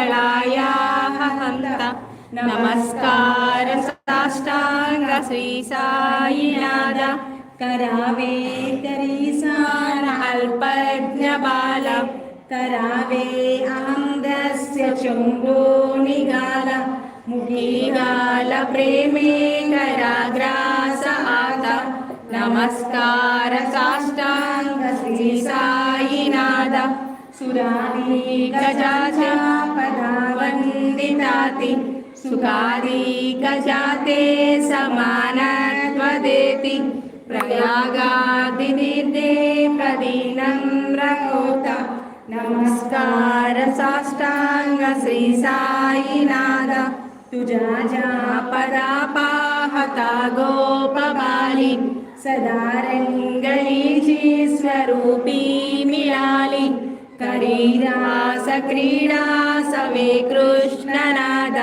कलायाः हन्त नमस्कार साष्टाङ्गश्रीसायिनाद करावेतरीसारल्पज्ञबाल करावे अहङ्गस्य चुम्बो निगाल। मुखीगाल प्रेमे कराग्रास आत। नमस्कार साष्टा सुराणि गजा च पदा वन्दिताति सुगादि कजा ते समान त्वदेति प्रयागादिनि ते पदीनं रौता नमस्कार साष्टाङ्गी सायिनाद तु जा पदा पाहता गोपवालि सदा रङ्गलीजीस्वरूपी मिलालि करीरासक्रीडासवे कृष्णनाद।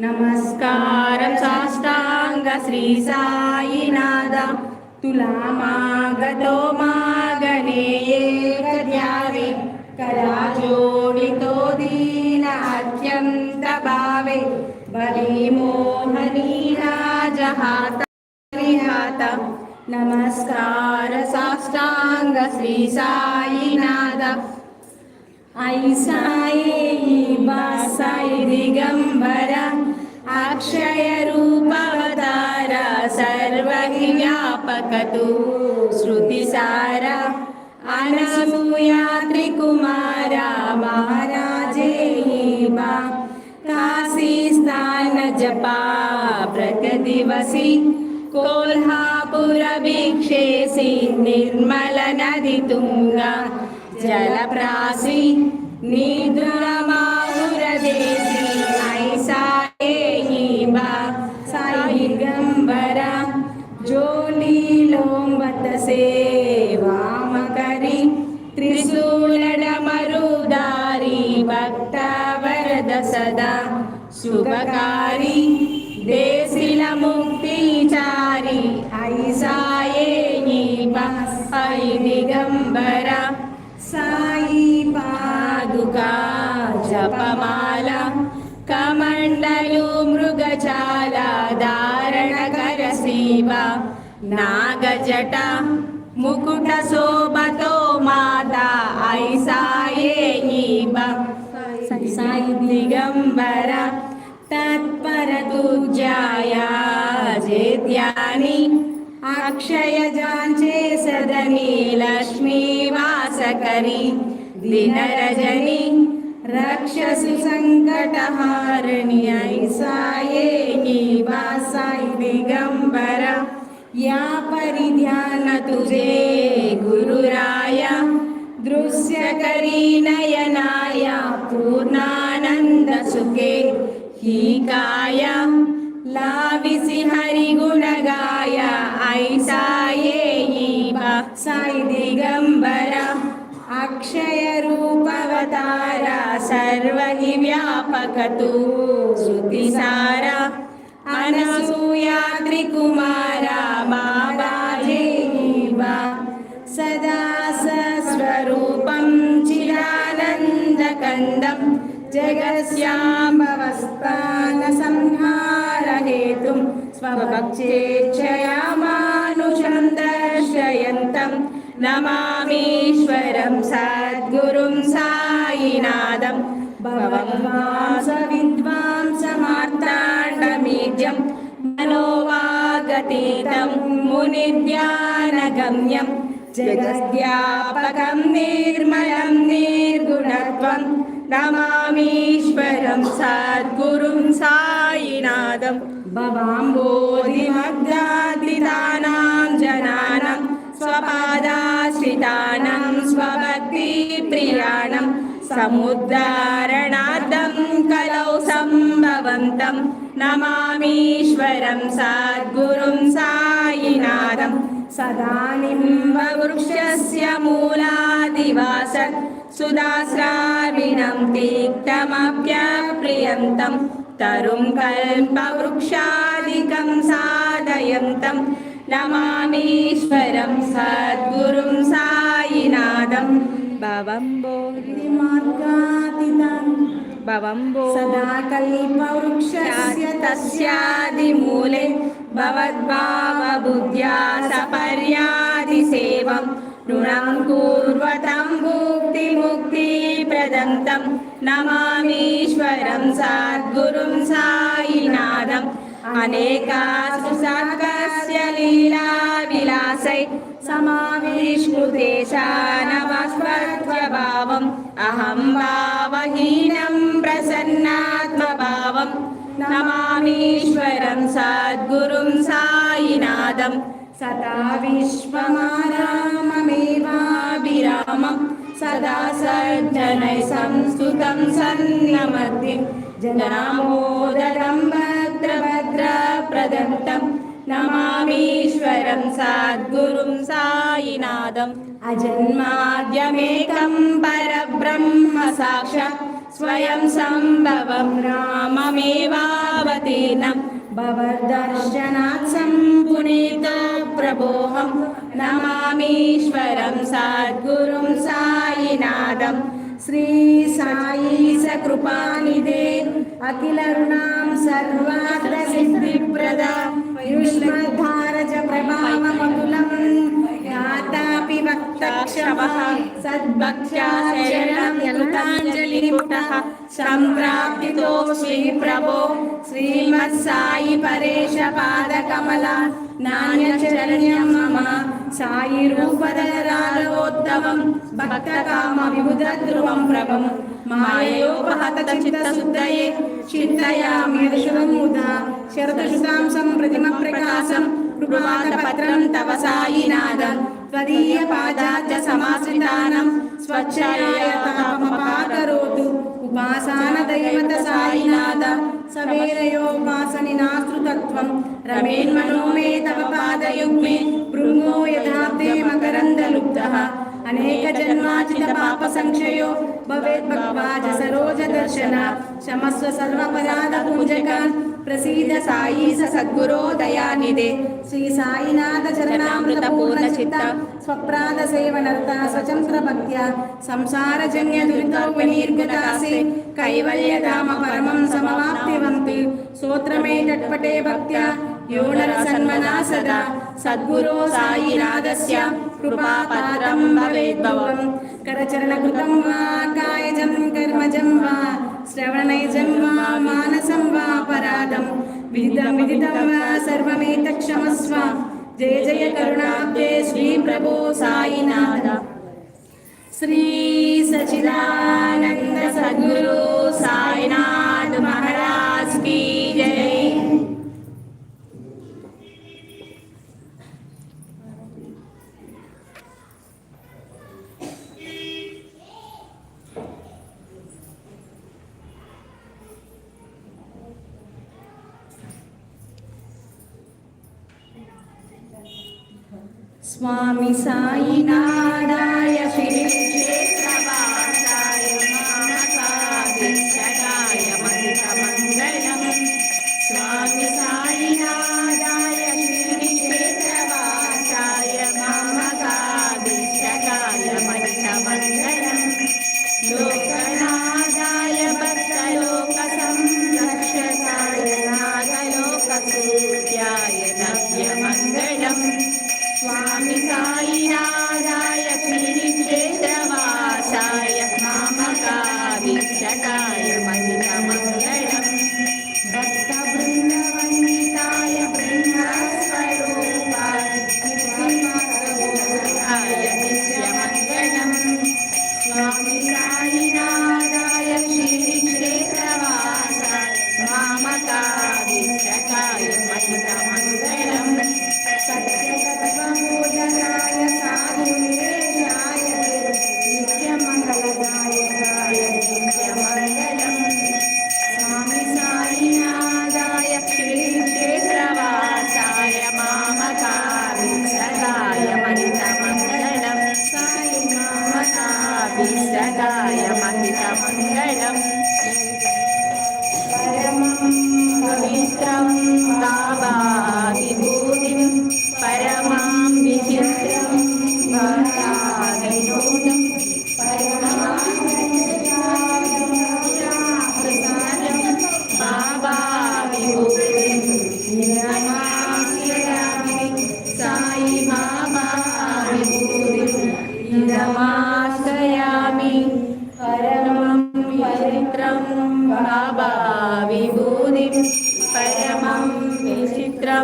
नमस्कारं साष्टाङ्ग श्रीसायिनाद नाद तुलामागतो मा गने द्यावे कराजोडितो दीनाद्यन्तभावे वलीमोहनीराजहातारिहाता नमस्कार साष्टाङ्ग श्रीसायिनाद ऐसायै बासाय दिगम्बर रिगम्बरा सर्वज्ञापकतु श्रुतिसार अनसूया त्रिकुमारा महाराजे वा काशीस्थानजपा प्रतिदिवसि कोल्हापुर वीक्षेसि జలప్రాసి నిద్రమాహురదేశి ఐసాయి బా జోలీలోంబత సేవామకరి భక్త వరద సదా శుభకారి దేశిల ముక్తిచారి ఐసాయే ఐ సాయి జపమాల కమండలు మృగచాల ధారణ కరసీవ నాగజట ముకుట శోభతో మాత ఐసాయే సాయి దిగంబర తత్పర తుజాయ జేత్యాని रक्षसि सङ्कटहारिणि ऐसाये निवासाय दिगम्बर या परिध्यानतुजे गुरुराय दृश्यकरीनयनाय पूर्णानन्दसुखे हीकाय लाविसि हरिगुणगाय ऐसाये साय दिगम्बर अक्षयरूपवताय सर्वहि व्यापकतु श्रुतिसारा अनसूया त्रिकुमारा मा बाजेवा सदा सस्वरूपं चिरानन्दकन्दं जगस्याम्बवस्थानसंहारहेतुं स्वभक्षेच्छयामानुषं दर्शयन्तं नमामीश्वरं सा सद्गुरुं सायिनादं भवद्वां समार्ताण्डमीजं मनोवागतीतं मुनिद्यानगम्यं जगद्यापकं निर्मलं निर्गुणत्वं नमामीश्वरं सद्गुरुं सायिनादं भवाम्बोधिमग्रादितानां जनानां स्वपादाश्रितानां స్వపాదాశ్రితానం స్వభక్తిప్రియాణం సముద్రారణార్థం కలౌ సంభవంతం నమామీశ్వరం సద్గురుం సాయినాథం సదానింబవృక్షస్య మూలాదివాసత్ సుదాశ్రావిణం తీక్తమప్యప్రియంతం తరుం కల్పవృక్షాదికం సాధయంతం नमामीश्वरं सद्गुरुं सायिनादं भवं बोधिमार्गादितं भवं बो सदा कल्पवृक्षस्य तस्यादिमूले भवद्भावबुद्ध्या सपर्यादिसेवं नृणं कुर्वतं मुक्तिमुक्तिप्रदन्तं नमामीश्वरं सद्गुरुं सायिनादम् अनेका सुसर्ग समाविष्कृतेशा नमस्वत्वभावम् अहं भावहीनं प्रसन्नात्मभावम्। नमामीश्वरं सद्गुरुं सायिनाथम् सदा विश्वमाराममेवाभिरामं सदा सज्जनैः संस्तुतं सन्नमतिं जनामोदरं भद्रभद्रप्रदन्तं नमामीश्वरं सद्गुरुं सायिनाथम् अजन्माद्यमेकं परब्रह्म साक्षात् स्वयं सम्भवं राममेवावतीर्णम् भवदर्शनात् सम्पुनीतो प्रभोहं नमामीश्वरं सद्गुरुं सायिनाथम् శ్రీ సాయి సకృపానిదే అఖిల రుణాం సర్వార్థ సిద్ధిప్రద యుష్మధారజ ప్రభావమకులం దాతా वक्तक्षमः सद्भक्त्या शरणं कृताञ्जलिपुटः सम्प्राप्तितोऽस्मि प्रभो श्रीमत्सायि परेश पादकमला नान्यचरण्यं मम सायि रूपदरालोत्तमं भक्तकामविबुधध्रुवं प्रभं माययोपहत चित्तशुद्धये चिन्तयामि शुभं मुदा शरदशुतां सम्प्रतिमप्रकाशं प्रभातपत्रं तव सायिनाद त्वदीयपादात् समाश्रितानं स्वच्छाय तापमपाकरोतु उपासानदैवत सायिनाथ सवेरयोपासनि नास्तृतत्वं रमेन्मनो मे तव पादयुग्मे भृङ्गो यथाब्दे मकरन्दलुब्धः अनेकजन्माचितपापसंक्षयो भवेद्भक्त्वाज सरोजदर्शन क्षमस्व सर्वपराधपूजकान् प्रसीद साई स सद्गुरो दयानिधे श्री साईनाथ चरणामृतपूर्णचित्त स्वप्राद सेवनर्ता स्वचंत्र भक्त्या संसारजन्य दुरितौ विनिर्गतासे कैवल्यधाम परमं समवाप्तिवन्ति स्तोत्रमे तट्पटे भक्त्या यो नरसन्मना सदा सद्गुरो साईनाथस्य कृपापात्रं भवेद्भवम् करचरणकृतं वा कायजं कर्मजं वा श्रवणैजं वा मानसं वा परादं विदितं विदितं वा सर्वमेतत्क्षमस्व जय जय करुणाब्दे श्रीप्रभो साईनाथ श्री सचिदानंद सद्गुरु साईनाथ శ్రీనాదాయ శ్రీక్షేత్రవాసాయ మానసాధిక్షణాయ మంగళం స్వామి సాయినాదాయ శ్రీక్షేత్రవాసాయ మామకాధిక్షణాయ మంగళం స్వామి సాయినా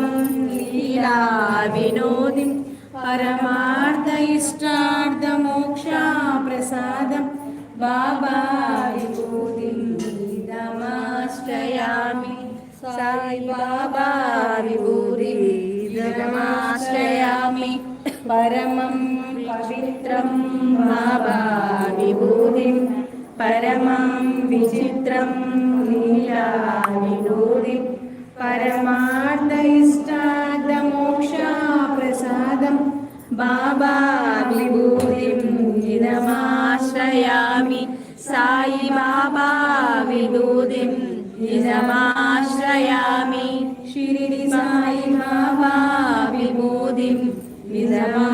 लीलां लीलाविनोदिं परमार्थ इष्टार्ध मोक्षा प्रसादं बाबा विभूतिं दमाश्रयामि सैवाबा विभूतिं दमाश्रयामि परमं पवित्रं बाबा विभूतिं परमं विचित्रं लीला परमाद इष्टादमोक्षा प्रसादं बाबा विबोधिं निजमाश्रयामि साई बाबा विबोधिं निजमाश्रयामि शिरि साई बाबा विभूतिं निजमा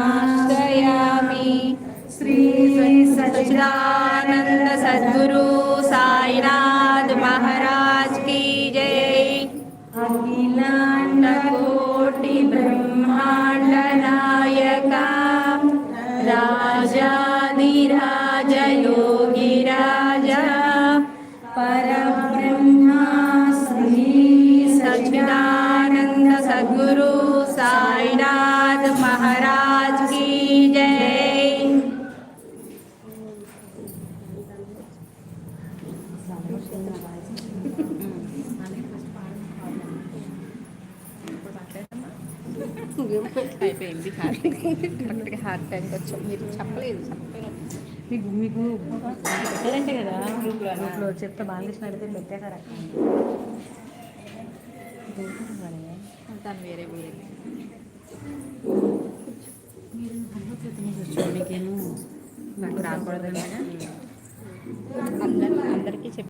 అయిపోయింది కరెక్ట్గా హార్ట్ టైంకి వచ్చాం. మీరు చెప్పలేదు మీకు మీకు పెట్టారంటే కదా? గ్రూప్లో చెప్తే బాలకృష్ణ అడిగితే పెట్టారా తను వేరే ఊరే. మీకేమో నాకు రాకూడదు అందరికి అందరికీ చెప్పి